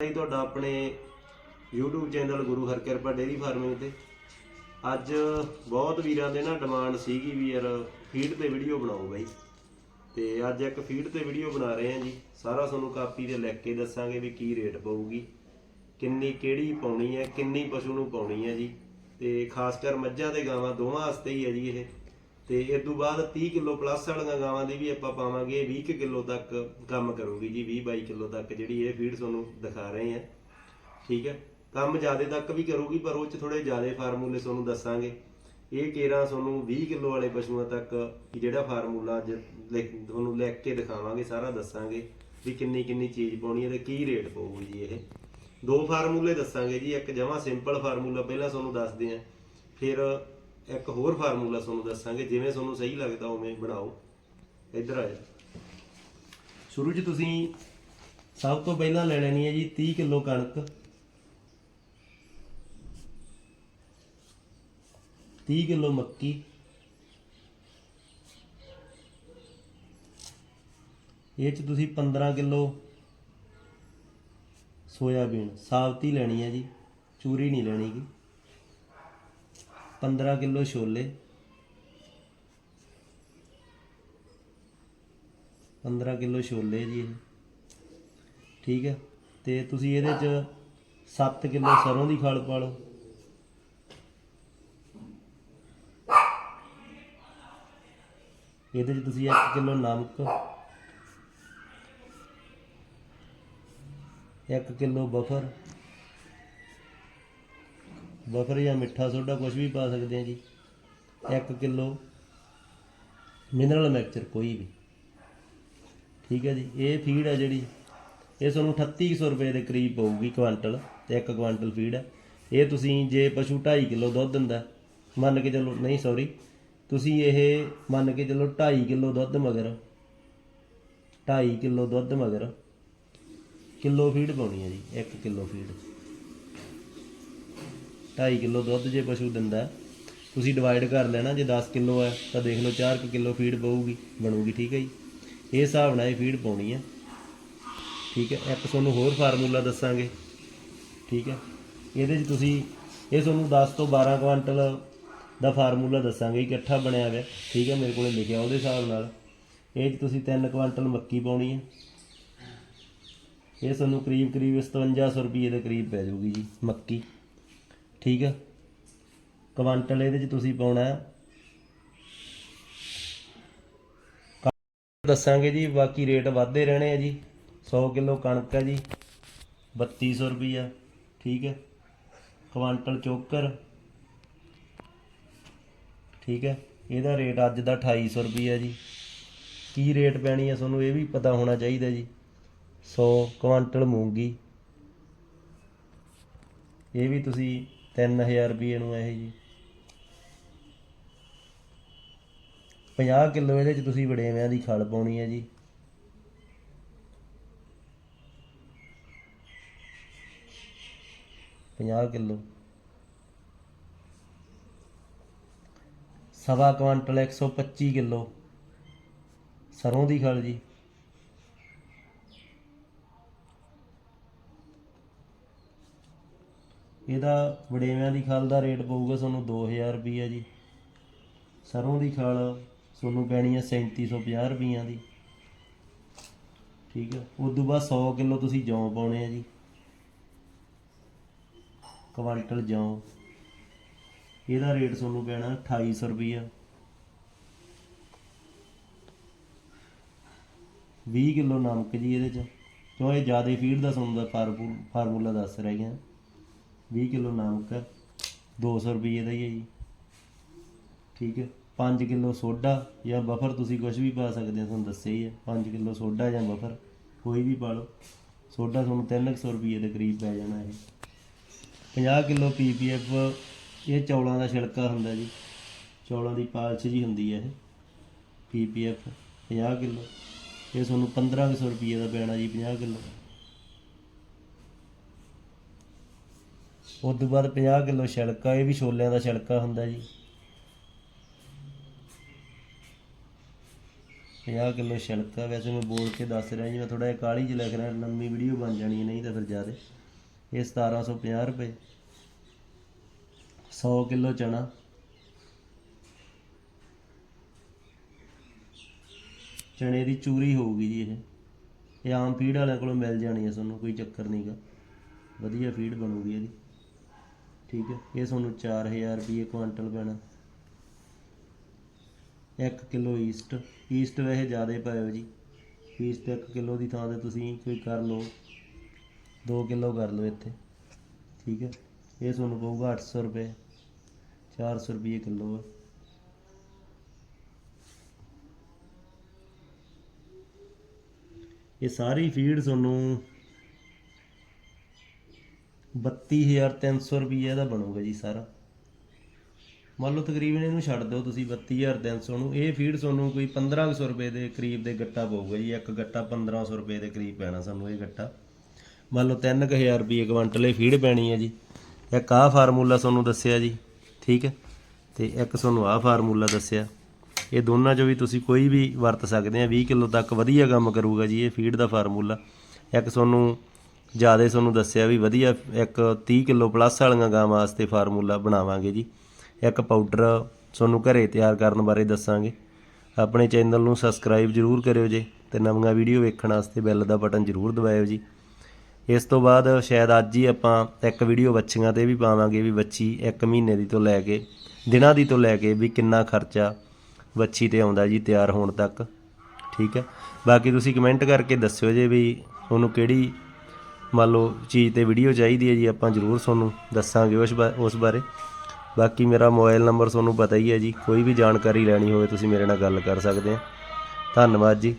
ਜੀ ਤੁਹਾਡਾ ਆਪਣੇ YouTube channel Guru Harkirpa dairy farming ਤੇ। ਅੱਜ ਬਹੁਤ ਵੀਰਾਂ ਦੇ ਨਾ ਡਿਮਾਂਡ ਸੀਗੀ ਵੀ ਯਾਰ ਫੀਡ ਤੇ ਵੀਡੀਓ ਬਣਾਓ ਬਾਈ। ਤੇ ਅੱਜ ਇੱਕ ਫੀਡ ਤੇ ਵੀਡੀਓ ਬਣਾ ਰਹੇ ਹਾਂ ਜੀ। ਸਾਰਾ ਤੁਹਾਨੂੰ ਕਾਪੀ ਤੇ ਲਿਖ ਕੇ ਦੱਸਾਂਗੇ ਵੀ ਕੀ ਰੇਟ ਪਊਗੀ, ਕਿੰਨੀ ਕਿਹੜੀ ਪਾਉਣੀ ਹੈ, ਕਿੰਨੀ ਪਸ਼ੂ ਨੂੰ ਪਾਉਣੀ ਹੈ ਜੀ। ਤੇ ਖਾਸ ਕਰ ਮੱਝਾਂ ਤੇ ਗਾਵਾਂ ਦੋਵਾਂ ਵਾਸਤੇ ਹੀ ਹੈ ਜੀ ਇਹ। ਤੇ ਇਸ ਤੋਂ ਬਾਅਦ 30 ਕਿਲੋ ਪਲੱਸ ਵਾਲੀਆਂ ਗਾਵਾਂ ਦੀ ਵੀ ਆਪਾਂ ਪਾਵਾਂਗੇ 20 ਕਿਲੋ ਤੱਕ ਕੰਮ ਕਰੂਗੀ ਜੀ 20 22 ਕਿਲੋ ਤੱਕ ਜਿਹੜੀ ਇਹ ਫੀਡ ਤੁਹਾਨੂੰ ਦਿਖਾ ਰਹੇ ਹਾਂ। ਠੀਕ ਹੈ? ਕੰਮ ਜ਼ਿਆਦਾ ਤੱਕ ਵੀ ਕਰੂਗੀ, ਪਰ ਉਹ ਚ ਥੋੜੇ ਜ਼ਿਆਦਾ ਫਾਰਮੂਲੇ ਤੁਹਾਨੂੰ ਦੱਸਾਂਗੇ। ਇਹ ਕੇਰਾ ਤੁਹਾਨੂੰ 20 ਕਿਲੋ ਵਾਲੇ ਪਸ਼ੂਆਂ ਤੱਕ ਜਿਹੜਾ ਫਾਰਮੂਲਾ ਅੱਜ ਲਿਖ- ਤੁਹਾਨੂੰ ਲਿਖ ਕੇ ਦਿਖਾਵਾਂਗੇ, ਸਾਰਾ ਦੱਸਾਂਗੇ ਵੀ ਕਿੰਨੀ ਕਿੰਨੀ ਚੀਜ਼ ਪਾਉਣੀ ਹੈ ਤੇ ਕੀ ਰੇਟ ਪਊਗੀ ਜੀ ਇਹ। ਦੋ ਫਾਰਮੂਲੇ ਦੱਸਾਂਗੇ ਜੀ, ਇੱਕ ਜਮਾ ਸਿੰਪਲ ਫਾਰਮੂਲਾ ਪਹਿਲਾਂ ਤੁਹਾਨੂੰ ਦੱਸਦੇ ਆਂ ਫਿਰ ਇੱਕ ਹੋਰ ਫਾਰਮੂਲਾ ਤੁਹਾਨੂੰ ਦੱਸਾਂਗੇ, ਜਿਵੇਂ ਤੁਹਾਨੂੰ ਸਹੀ ਲੱਗਦਾ ਉਵੇਂ ਬਣਾਓ। ਇੱਧਰ ਆ ਜਾਓ। ਸ਼ੁਰੂ 'ਚ ਤੁਸੀਂ ਸਭ ਤੋਂ ਪਹਿਲਾਂ ਲੈ ਲੈਣੀ ਹੈ ਜੀ 30 ਕਿਲੋ ਕਣਕ। 30 ਕਿਲੋ ਮੱਕੀ। ਇਹ ਚ ਤੁਸੀਂ 15 ਕਿਲੋ ਸੋਇਆਬੀਨ। ਸਾਬਤੀ ਲੈਣੀ ਹੈ ਜੀ, ਚੂਰੀ ਨਹੀਂ ਲੈਣੀ ਗੀ। 15 ਕਿਲੋ ਛੋਲੇ 15 ਕਿਲੋ ਛੋਲੇ ਜੀ ਇਹ। ਠੀਕ ਹੈ? ਤੇ ਤੁਸੀਂ ਇਹਦੇ ਚ 7 ਕਿਲੋ ਸਰੋਂ ਦੀ ਖਲ ਪਾ ਲਓ ਇਹਦੇ ਚ ਤੁਸੀਂ 1 ਕਿਲੋ ਨਮਕ 1 ਕਿਲੋ ਬਫਰ ਬਫਰ ਜਾਂ ਮਿੱਠਾ ਸੋਡਾ ਕੁਝ ਵੀ ਪਾ ਸਕਦੇ ਆ ਜੀ। 1 ਕਿਲੋ ਮਿਨਰਲ ਮਿਕਸਚਰ ਕੋਈ ਵੀ। ਠੀਕ ਹੈ ਜੀ, ਇਹ ਫੀਡ ਹੈ ਜਿਹੜੀ, ਇਹ ਤੁਹਾਨੂੰ 3800 ਰੁਪਏ ਦੇ ਕਰੀਬ ਪਊਗੀ ਕੁਆਂਟਲ, ਤੇ 1 ਕੁਆਂਟਲ ਫੀਡ ਹੈ ਇਹ ਤੁਸੀਂ ਜੇ ਪਸ਼ੂ 2.5 ਕਿਲੋ ਦੁੱਧ ਦਿੰਦਾ, ਮੰਨ ਕੇ ਚੱਲੋ, ਨਹੀਂ ਸੌਰੀ ਤੁਸੀਂ ਇਹ ਮੰਨ ਕੇ ਚੱਲੋ 2.5 ਕਿਲੋ ਦੁੱਧ ਮਗਰ 2.5 ਕਿਲੋ ਦੁੱਧ ਮਗਰ ਕਿਲੋ ਫੀਡ ਪਾਉਣੀ ਹੈ ਜੀ 1 ਕਿਲੋ ਫੀਡ 2.5 ਕਿਲੋ ਦੁੱਧ ਜੇ ਪਸ਼ੂ ਦਿੰਦਾ ਤੁਸੀਂ ਡਿਵਾਈਡ ਕਰ ਲੈਣਾ, ਜੇ 10 ਕਿਲੋ ਹੈ ਤਾਂ ਦੇਖ ਲਓ 4 ਕਿਲੋ ਫੀਡ ਪਊਗੀ, ਬਣੂਗੀ, ਠੀਕ ਹੈ ਜੀ? ਇਹ ਹਿਸਾਬ ਨਾਲ ਇਹ ਫੀਡ ਪਾਉਣੀ ਹੈ। ਠੀਕ ਹੈ, ਇੱਕ ਤੁਹਾਨੂੰ ਹੋਰ ਫਾਰਮੂਲਾ ਦੱਸਾਂਗੇ। ਠੀਕ ਹੈ, ਇਹਦੇ 'ਚ ਤੁਸੀਂ, ਇਹ ਤੁਹਾਨੂੰ 10 ਤੋਂ 12 ਕੁਆਂਟਲ ਦਾ ਫਾਰਮੂਲਾ ਦੱਸਾਂਗੇ ਇਕੱਠਾ ਬਣਿਆ ਹੋਇਆ, ਠੀਕ ਹੈ, ਮੇਰੇ ਕੋਲੇ ਲਿਖਿਆ ਉਹਦੇ ਹਿਸਾਬ ਨਾਲ। ਇਹ 'ਚ ਤੁਸੀਂ 3 ਕੁਆਂਟਲ ਮੱਕੀ ਪਾਉਣੀ ਹੈ। ਇਹ ਤੁਹਾਨੂੰ ਕਰੀਬ ਕਰੀਬ 5700 ਰੁਪਏ ਦੇ ਕਰੀਬ ਪੈ ਜਾਊਗੀ ਜੀ, ਮੱਕੀ। ਠੀਕ ਹੈ ਕੁਆਂਟਲ ਇਹਦੇ 'ਚ ਤੁਸੀਂ ਪਾਉਣਾ ਹੈ। ਦੱਸਾਂਗੇ ਜੀ, ਬਾਕੀ ਰੇਟ ਵੱਧਦੇ ਰਹਿਣੇ ਆ ਜੀ। 100 ਕਿਲੋ ਕਣਕ ਹੈ ਜੀ 3200 ਰੁਪਈਆ, ਠੀਕ ਹੈ ਕੁਆਂਟਲ ਚੋਕਰ, ਠੀਕ ਹੈ ਇਹਦਾ ਰੇਟ ਅੱਜ ਦਾ 2800 ਰੁਪਈਆ ਜੀ। ਕੀ ਰੇਟ ਪੈਣੀ ਹੈ ਤੁਹਾਨੂੰ ਇਹ ਵੀ ਪਤਾ ਹੋਣਾ ਚਾਹੀਦਾ ਜੀ। 100 ਕੁਆਂਟਲ ਮੂੰਗੀ। ਇਹ ਵੀ ਤੁਸੀਂ 3000 ਰੁਪਏ ਨੂੰ ਇਹ ਜੀ। 50 ਕਿਲੋ ਇਹਦੇ ਚ ਤੁਸੀਂ ਵੜੇਵਿਆਂ ਦੀ ਖਲ ਪਾਉਣੀ ਹੈ ਜੀ। ਪੰਜਾਹ ਕਿਲੋ। ਸਵਾ ਕੁਆਂਟਲ 125 ਕਿਲੋ। ਸਰੋਂ ਦੀ ਖਲ ਜੀ। ਇਹਦਾ ਵੜੇਵਿਆਂ ਦੀ ਖਲ ਦਾ ਰੇਟ ਪਊਗਾ ਤੁਹਾਨੂੰ 2000 ਰੁਪਈਆ ਜੀ। ਸਰੋਂ ਦੀ ਖਾਲ ਤੁਹਾਨੂੰ ਪੈਣੀ ਹੈ 3750 ਰੁਪਈਆ ਦੀ। ਠੀਕ ਹੈ ਉਸ ਤੋਂ ਬਾਅਦ 100 ਕਿਲੋ ਤੁਸੀਂ ਜੌਂ ਪਾਉਣੇ ਆ ਜੀ। ਕੁਆਂਟਲ ਜੌਂ। ਇਹਦਾ ਰੇਟ ਤੁਹਾਨੂੰ ਪੈਣਾ 2800 ਰੁਪਈਆ। 20 ਕਿਲੋ ਨਮਕ ਜੀ ਇਹਦੇ ਚ। ਕਿਉਂ? ਇਹ ਜ਼ਿਆਦਾ ਫੀਡ ਦਾ ਤੁਹਾਨੂੰ ਦਾ ਫਾਰਮੂ- ਫਾਰਮੂਲਾ ਦੱਸ ਰਹੀ ਹਾਂ 20 ਕਿਲੋ ਨਮਕ 200 ਰੁਪਏ ਦਾ ਹੀ ਹੈ ਜੀ। ਠੀਕ ਹੈ। 5 ਕਿਲੋ ਸੋਡਾ ਜਾਂ ਬਫਰ ਤੁਸੀਂ ਕੁਝ ਵੀ ਪਾ ਸਕਦੇ ਹੋ, ਤੁਹਾਨੂੰ ਦੱਸਿਆ ਹੀ ਹੈ। 5 ਕਿਲੋ ਸੋਡਾ ਜਾਂ ਬਫਰ, ਕੋਈ ਵੀ ਪਾ ਲਓ। ਸੋਡਾ ਤੁਹਾਨੂੰ 300 ਰੁਪਏ ਦੇ ਕਰੀਬ ਪੈ ਜਾਣਾ ਇਹ। 50 ਕਿਲੋ ਪੀਪੀਐਫ, ਇਹ ਚੌਲਾਂ ਦਾ ਛਿਲਕਾ ਹੁੰਦਾ ਜੀ। ਚੌਲਾਂ ਦੀ ਪਾਲਸ਼ ਜੀ ਹੁੰਦੀ ਹੈ ਇਹ। PPF 50 kilo. ਇਹ ਤੁਹਾਨੂੰ 1500 ਰੁਪਏ ਦਾ ਪੈਣਾ ਜੀ 50 ਕਿਲੋ। ਉਸ ਤੋਂ ਬਾਅਦ 50 ਕਿਲੋ ਛਿਲਕਾ, ਇਹ ਵੀ ਛੋਲਿਆਂ ਦਾ ਛਿਲਕਾ ਹੁੰਦਾ ਜੀ। 50 ਕਿਲੋ ਛਿਲਕਾ, ਵੈਸੇ ਮੈਂ ਬੋਲ ਕੇ ਦੱਸ ਰਿਹਾ ਜੀ, ਮੈਂ ਥੋੜਾ ਜਿਹਾ ਕਾਲੀ ਚ ਲਿਖ ਰਿਹਾ ਲੰਮੀ ਵੀਡੀਓ ਬਣ ਜਾਣੀ ਹੈ, ਨਹੀਂ ਤਾਂ ਫਿਰ ਜ਼ਿਆਦਾ। ਇਹ 1750 ਰੁਪਏ। 100 ਕਿਲੋ ਚਨਾ। ਚਨੇ ਦੀ ਚੂਰੀ ਹੋਊਗੀ ਜੀ ਇਹ। ਇਹ ਆਮ ਫੀਡ ਵਾਲਿਆਂ ਕੋਲੋਂ ਮਿਲ ਜਾਣੀ ਹੈ, ਤੁਹਾਨੂੰ ਕੋਈ ਚੱਕਰ ਨਹੀਂਗਾ ਵਧੀਆ ਫੀਡ ਬਣੂਗੀ ਇਹਦੀ। ਠੀਕ ਹੈ, ਇਹ ਤੁਹਾਨੂੰ 4000 ਰੁਪਏ ਕੁਆਂਟਲ ਪੈਣਾ। 1 ਕਿਲੋ ਈਸਟ ਈਸਟ ਵੈਸੇ ਜ਼ਿਆਦਾ ਪਾਇਓ ਜੀ। ਈਸਟ 1 ਕਿਲੋ ਦੀ ਥਾਂ ਤੇ ਤੁਸੀਂ ਕੋਈ ਕਰ ਲਓ 2 ਕਿਲੋ ਕਰ ਲਓ ਇੱਥੇ, ਠੀਕ ਹੈ। ਇਹ ਤੁਹਾਨੂੰ ਪਊਗਾ 800 ਰੁਪਏ 400 ਰੁਪਏ ਕਿਲੋ ਹੈ ਇਹ ਸਾਰੀ ਫੀਡ ਤੁਹਾਨੂੰ 32300 ਰੁਪਏ ਦਾ ਬਣੂਗਾ ਜੀ ਸਾਰਾ। ਮੰਨ ਲਓ ਤਕਰੀਬਨ ਇਹਨੂੰ ਛੱਡ ਦਿਓ ਤੁਸੀਂ 32300 ਨੂੰ। ਇਹ ਫੀਡ ਤੁਹਾਨੂੰ ਕੋਈ 1500 ਰੁਪਏ ਦੇ ਕਰੀਬ ਦੇ ਗੱਟਾ ਪਊਗਾ ਜੀ। ਇੱਕ ਗੱਟਾ 1500 ਰੁਪਏ ਦੇ ਕਰੀਬ ਪੈਣਾ ਸਾਨੂੰ ਇਹ ਗੱਟਾ। ਮੰਨ ਲਓ 3000 ਰੁਪਏ ਕੁਇੰਟਲ ਇਹ ਫੀਡ ਪੈਣੀ ਹੈ ਜੀ। ਇੱਕ ਆਹ ਫਾਰਮੂਲਾ ਤੁਹਾਨੂੰ ਦੱਸਿਆ ਜੀ, ਠੀਕ ਹੈ? ਤੇ ਇੱਕ ਤੁਹਾਨੂੰ ਆਹ ਫਾਰਮੂਲਾ ਦੱਸਿਆ। ਇਹ ਦੋਨਾਂ ਚੋਂ ਵੀ ਤੁਸੀਂ ਕੋਈ ਵੀ ਵਰਤ ਸਕਦੇ ਆ। 20 ਕਿਲੋ ਤੱਕ ਵਧੀਆ ਕੰਮ ਕਰੂਗਾ ਜੀ ਇਹ ਫੀਡ ਦਾ ਫਾਰਮੂਲਾ। ਇੱਕ ਤੁਹਾਨੂੰ ਜ਼ਿਆਦਾ ਤੁਹਾਨੂੰ ਦੱਸਿਆ ਵੀ ਵਧੀਆ, ਇੱਕ 30 ਕਿਲੋ ਪਲੱਸ ਵਾਲੀਆਂ ਗਾਵਾਂ ਵਾਸਤੇ ਫਾਰਮੂਲਾ ਬਣਾਵਾਂਗੇ ਜੀ। ਇੱਕ ਪਾਊਡਰ ਤੁਹਾਨੂੰ ਘਰੇ ਤਿਆਰ ਕਰਨ ਬਾਰੇ ਦੱਸਾਂਗੇ। ਆਪਣੇ ਚੈਨਲ ਨੂੰ ਸਬਸਕ੍ਰਾਈਬ ਜਰੂਰ ਕਰਿਓ ਜੀ ਤੇ ਨਵੀਆਂ ਵੀਡੀਓ ਵੇਖਣ ਵਾਸਤੇ ਬੈਲ ਦਾ ਬਟਨ ਜਰੂਰ ਦਬਾਇਓ ਜੀ। ਇਸ ਤੋਂ ਬਾਅਦ ਸ਼ਾਇਦ ਅੱਜ ਹੀ ਆਪਾਂ ਇੱਕ ਵੀਡੀਓ ਬੱਚੀਆਂ ਤੇ ਵੀ ਪਾਵਾਂਗੇ ਵੀ ਬੱਚੀ 1 ਮਹੀਨੇ ਦੀ ਤੋਂ ਲੈ ਕੇ, ਦਿਨਾਂ ਦੀ ਤੋਂ ਲੈ ਕੇ ਵੀ ਕਿੰਨਾ ਖਰਚਾ ਬੱਚੀ ਤੇ ਆਉਂਦਾ ਜੀ ਤਿਆਰ ਹੋਣ ਤੱਕ। ਠੀਕ ਹੈ? ਬਾਕੀ ਤੁਸੀਂ ਕਮੈਂਟ ਕਰਕੇ ਦੱਸਿਓ ਜੇ ਵੀ ਤੁਹਾਨੂੰ ਕਿਹੜੀ ਮੰਨ ਲਓ ਚੀਜ਼ ਤੇ ਵੀਡੀਓ ਚਾਹੀਦੀ ਹੈ ਜੀ, ਆਪਾਂ ਜ਼ਰੂਰ ਤੁਹਾਨੂੰ ਦੱਸਾਂਗੇ ਉਸ ਬਾ- ਉਸ ਬਾਰੇ। ਬਾਕੀ ਮੇਰਾ ਮੋਬਾਈਲ ਨੰਬਰ ਤੁਹਾਨੂੰ ਪਤਾ ਹੀ ਹੈ ਜੀ, ਕੋਈ ਵੀ ਜਾਣਕਾਰੀ ਲੈਣੀ ਹੋਵੇ, ਤੁਸੀਂ ਮੇਰੇ ਨਾਲ ਗੱਲ ਕਰ ਸਕਦੇ ਆ। ਧੰਨਵਾਦ ਜੀ।